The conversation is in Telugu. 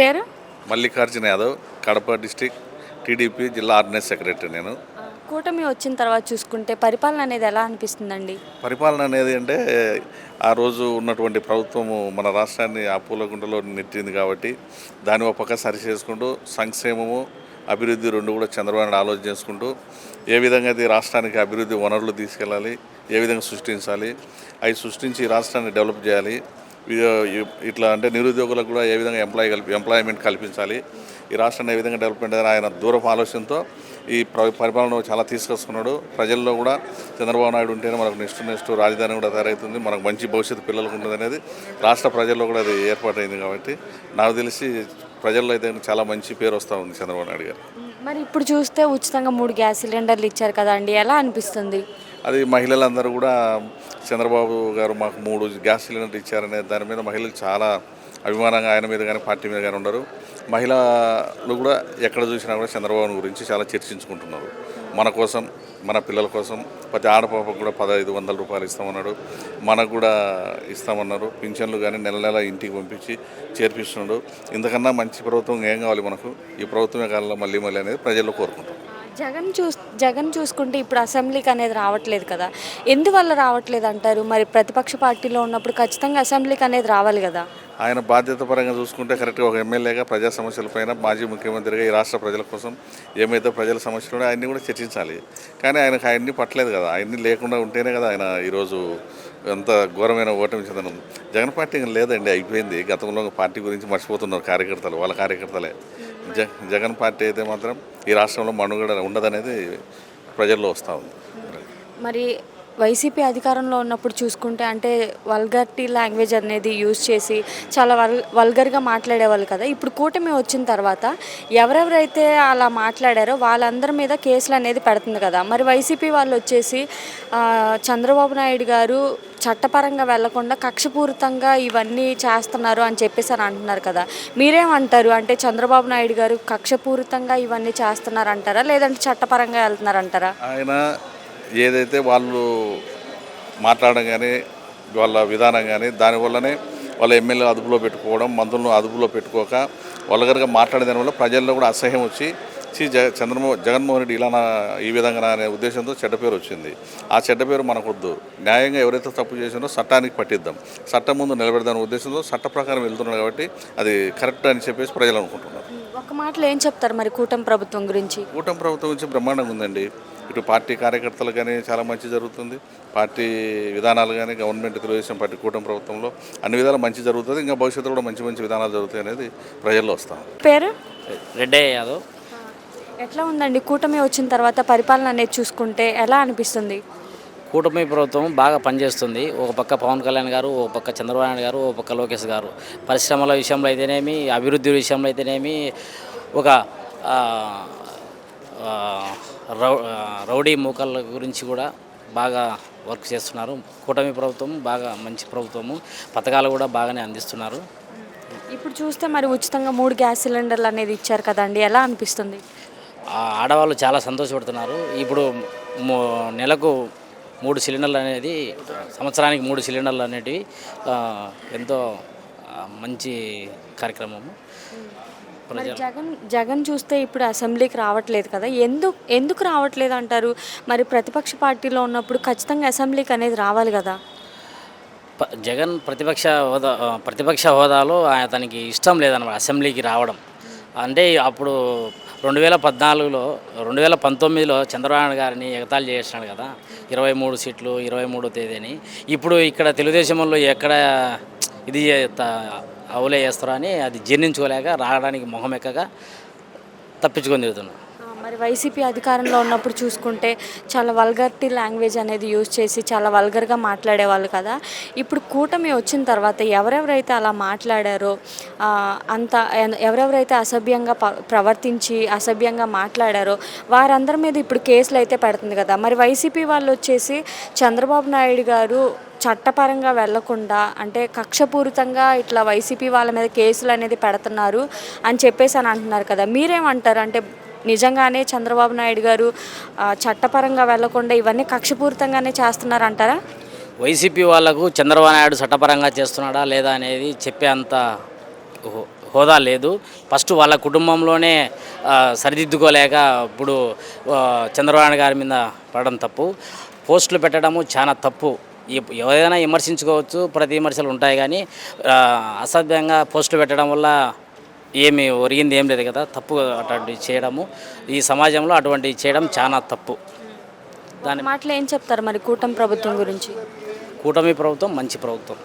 పేరు? మల్లికార్జున యాదవ్ కడప డిస్టిక్ టీడీపీ జిల్లా ఆర్డినెన్స్ సెక్రటరీ నేను. కూటమి వచ్చిన తర్వాత చూసుకుంటే పరిపాలన అనేది ఎలా అనిపిస్తుందండి? పరిపాలన అనేది అంటే ఆ రోజు ఉన్నటువంటి ప్రభుత్వము మన రాష్ట్రాన్ని ఆ పూల గుంటలో నెట్టింది కాబట్టి దాన్ని ఒక పక్క సరి చేసుకుంటూ సంక్షేమము అభివృద్ధి రెండు కూడా చంద్రబాబు నాయుడు ఆలోచన చేసుకుంటూ ఏ విధంగా అది రాష్ట్రానికి అభివృద్ధి వనరులు తీసుకెళ్ళాలి ఏ విధంగా సృష్టించాలి అవి సృష్టించి రాష్ట్రాన్ని డెవలప్ చేయాలి ఇట్లా అంటే నిరుద్యోగులకు కూడా ఏ విధంగా ఎంప్లాయ్ కల్పి ఎంప్లాయ్మెంట్ కల్పించాలి? ఈ రాష్ట్రాన్ని ఏ విధంగా డెవలప్మెంట్ అని ఆయన దూరపు ఆలోచనతో ఈ ప్ర- పరిపాలన చాలా తీసుకొస్తున్నాడు. ప్రజల్లో కూడా చంద్రబాబు నాయుడు ఉంటేనే మనకు నెక్స్ట్ నెక్స్ట్ రాజధాని కూడా తయారవుతుంది. మనకు మంచి భవిష్యత్తు పిల్లలకు ఉంటుంది అనేది రాష్ట్ర ప్రజల్లో కూడా అది ఏర్పాటైంది కాబట్టి నాకు తెలిసి ప్రజల్లో అయితే చాలా మంచి పేరు వస్తూ ఉంది చంద్రబాబు నాయుడు గారు మరి ఇప్పుడు చూస్తే ఉచితంగా మూడు గ్యాస్ సిలిండర్లు ఇచ్చారు కదా అండి ఎలా అనిపిస్తుంది? అది మహిళలందరూ కూడా చంద్రబాబు గారు మాకు మూడు గ్యాస్ సిలిండర్ ఇచ్చారనే దాని మీద మహిళలు చాలా అభిమానంగా ఆయన మీద కానీ పార్టీ మీద కానీ ఉండరు. మహిళలు కూడా ఎక్కడ చూసినా కూడా చంద్రబాబు గురించి చాలా చర్చించుకుంటున్నారు. మన కోసం మన పిల్లల కోసం. ప్రతి ఆడపాపకు కూడా పదహైదు వందల రూపాయలు ఇస్తామన్నాడు. మనకు కూడా ఇస్తామన్నారు. పింఛన్లు కానీ నెల నెల ఇంటికి పంపించి చేర్పిస్తున్నాడు. ఇంతకన్నా మంచి ప్రభుత్వం ఏం కావాలి మనకు? ఈ ప్రభుత్వమే కాలంలో మళ్ళీ మళ్ళీ అనేది ప్రజల్లో కోరుకుంటాం జగన్ చూస్ జగన్ చూసుకుంటే ఇప్పుడు అసెంబ్లీకి అనేది రావట్లేదు కదా. ఎందువల్ల రావట్లేదు అంటారు? మరి ప్రతిపక్ష పార్టీలో ఉన్నప్పుడు ఖచ్చితంగా అసెంబ్లీకి అనేది రావాలి కదా. ఆయన బాధ్యత పరంగా చూసుకుంటే కరెక్ట్గా ఒక ఎమ్మెల్యేగా ప్రజా సమస్యలపైన మాజీ ముఖ్యమంత్రిగా ఈ రాష్ట్ర ప్రజల కోసం ఏమైతే ప్రజల సమస్యలు ఉన్నాయో అవన్నీ కూడా చర్చించాలి. కానీ ఆయనకు అవన్నీ పట్టలేదు కదా. అవన్నీ లేకుండా ఉంటేనే కదా ఆయన ఈరోజు ఎంత ఘోరమైన ఓటమి చెందడం. జగన్ పార్టీ లేదండి అయిపోయింది. గతంలో పార్టీ గురించి మర్చిపోతున్నారు కార్యకర్తలు వాళ్ళ కార్యకర్తలే. జ జగన్ పార్టీ అయితే మాత్రం ఈ రాష్ట్రంలో మనుగడ ఉండదనేది ప్రజల్లో వస్తూ ఉంది. మరి వైసీపీ అధికారంలో ఉన్నప్పుడు చూసుకుంటే అంటే వల్గర్టీ లాంగ్వేజ్ అనేది యూజ్ చేసి చాలా వల్ వల్గర్గా మాట్లాడేవాళ్ళు కదా. ఇప్పుడు కూటమి వచ్చిన తర్వాత ఎవరెవరైతే అలా మాట్లాడారో వాళ్ళందరి మీద కేసులు అనేది పెడుతుంది కదా. మరి వైసీపీ వాళ్ళు వచ్చేసి చంద్రబాబు నాయుడు గారు చట్టపరంగా వెళ్ళకుండా కక్షపూరితంగా ఇవన్నీ చేస్తున్నారు అని చెప్పేసి అని అంటున్నారు కదా. మీరేమంటారు? అంటే చంద్రబాబు నాయుడు గారు కక్షపూరితంగా ఇవన్నీ చేస్తున్నారు అంటారా? లేదంటే చట్టపరంగా వెళ్తున్నారంటారా? ఆయన ఏదైతే వాళ్ళు మాట్లాడడం కానీ వాళ్ళ విధానం కానీ దానివల్లనే వాళ్ళ ఎమ్మెల్యే అదుపులో పెట్టుకోవడం మంత్రులను అదుపులో పెట్టుకోక వల్గర్గా మాట్లాడే దానివల్ల ప్రజల్లో కూడా అసహ్యం వచ్చి చి జగ చంద్రమోహన్ జగన్మోహన్ రెడ్డి ఇలా ఈ విధంగా అనే ఉద్దేశంతో చెడ్డ పేరు వచ్చింది. ఆ చెడ్డ పేరు మనకొద్దు. న్యాయంగా ఎవరైతే తప్పు చేసిందో చట్టానికి పట్టిద్దాం. చట్టం ముందు నిలబెడదాని ఉద్దేశంతో చట్ట ప్రకారం వెళ్తున్నాడు కాబట్టి అది కరెక్ట్ అని చెప్పేసి ప్రజలు అనుకుంటున్నారు. ఒక మాటలో ఏం చెప్తారు మరి కూటమి ప్రభుత్వం గురించి? కూటమి ప్రభుత్వం నుంచి బ్రహ్మాండంగా ఉందండి. ఇటు పార్టీ కార్యకర్తలు కానీ చాలా మంచి జరుగుతుంది. పార్టీ విధానాలు కానీ గవర్నమెంట్ తెలుగుదేశం పార్టీ కూటమి ప్రభుత్వంలో అన్ని విధాలు మంచి జరుగుతుంది. ఇంకా భవిష్యత్తులో కూడా మంచి మంచి విధానాలు జరుగుతాయి అనేది ప్రజల్లో వస్తాం పేరు? రెడ్డయ్య యాదవ్. ఎట్లా ఉందండి? కూటమి వచ్చిన తర్వాత పరిపాలన అనేది చూసుకుంటే ఎలా అనిపిస్తుంది? కూటమి ప్రభుత్వం బాగా పనిచేస్తుంది. ఒక పక్క పవన్ కళ్యాణ్ గారు ఒక పక్క చంద్రబాబు నాయుడు గారు ఒక పక్క లోకేష్ గారు. పరిశ్రమల విషయంలో అయితేనేమి అభివృద్ధి విషయంలో అయితేనేమి ఒక రౌ- రౌడీ మూకల గురించి కూడా బాగా వర్క్ చేస్తున్నారు. కూటమి ప్రభుత్వం బాగా మంచి ప్రభుత్వము. పథకాలు కూడా బాగానే అందిస్తున్నారు. ఇప్పుడు చూస్తే మరి ఉచితంగా మూడు గ్యాస్ సిలిండర్లు అనేది ఇచ్చారు కదండి. ఎలా అనిపిస్తుంది? ఆడవాళ్ళు చాలా సంతోషపడుతున్నారు. ఇప్పుడు నెలకు మూడు సిలిండర్లు అనేది సంవత్సరానికి మూడు సిలిండర్లు అనేటివి ఎంతో మంచి కార్యక్రమము. మరి జగన్ జగన్ చూస్తే ఇప్పుడు అసెంబ్లీకి రావట్లేదు కదా? ఎందుకు ఎందుకు రావట్లేదు అంటారు? మరి ప్రతిపక్ష పార్టీలో ఉన్నప్పుడు ఖచ్చితంగా అసెంబ్లీకి అనేది రావాలి కదా? జగన్ ప్రతిపక్ష హోదా ప్రతిపక్ష హోదాలో అతనికి ఇష్టం లేదన్నమాట అసెంబ్లీకి రావడం. అంటే అప్పుడు రెండు వేల పద్నాలుగులో రెండు వేల పంతొమ్మిదిలో చంద్రబాబు గారిని ఎగతాళి చేసినాడు కదా? ఇరవై మూడు సీట్లు ఇరవై మూడో తేదీని. ఇప్పుడు ఇక్కడ తెలుగుదేశంలో ఎక్కడ ఇది అవులే చేస్తారో అని అది జీర్ణించుకోలేక రావడానికి మొహం ఎక్కగా తప్పించుకొని తిరుగుతున్నాం. మరి వైసీపీ అధికారంలో ఉన్నప్పుడు చూసుకుంటే చాలా వల్గర్టీ లాంగ్వేజ్ అనేది యూజ్ చేసి చాలా వల్గర్గా మాట్లాడేవాళ్ళు కదా. ఇప్పుడు కూటమి వచ్చిన తర్వాత ఎవరెవరైతే అలా మాట్లాడారో అంత ఎవరెవరైతే అసభ్యంగా ప్రవర్తించి అసభ్యంగా మాట్లాడారో వారందరి మీద ఇప్పుడు కేసులు అయితే పెడుతుంది కదా. మరి వైసీపీ వాళ్ళు వచ్చేసి చంద్రబాబు నాయుడు గారు చట్టపరంగా వెళ్ళకుండా అంటే కక్షపూరితంగా ఇట్లా వైసీపీ వాళ్ళ మీద కేసులు అనేది పెడుతున్నారు అని చెప్పేసి అని అంటున్నారు కదా. మీరేమంటారు? అంటే నిజంగానే చంద్రబాబు నాయుడు గారు చట్టపరంగా వెళ్ళకుండా ఇవన్నీ కక్షపూరితంగానే చేస్తున్నారు అంటారా వైసీపీ వాళ్ళకు చంద్రబాబు నాయుడు చట్టపరంగా చేస్తున్నాడా లేదా అనేది చెప్పే అంత హో- హోదా లేదు. ఫస్ట్ వాళ్ళ కుటుంబంలోనే సరిదిద్దుకోలేక ఇప్పుడు చంద్రబాబు గారి మీద పడడం తప్పు. పోస్టులు పెట్టడము చాలా తప్పు. ఏదైనా విమర్శించుకోవచ్చు ప్రతి విమర్శలు ఉంటాయి కానీ అసభ్యంగా పోస్టులు పెట్టడం వల్ల ఏమి ఒరిగింది ఏం లేదు కదా తప్పు అటువంటి చేయడము. ఈ సమాజంలో అటువంటి చేయడం చాలా తప్పు. దాని మాటలు ఏం చెప్తారు మరి కూటమి ప్రభుత్వం గురించి? కూటమి ప్రభుత్వం మంచి ప్రభుత్వం.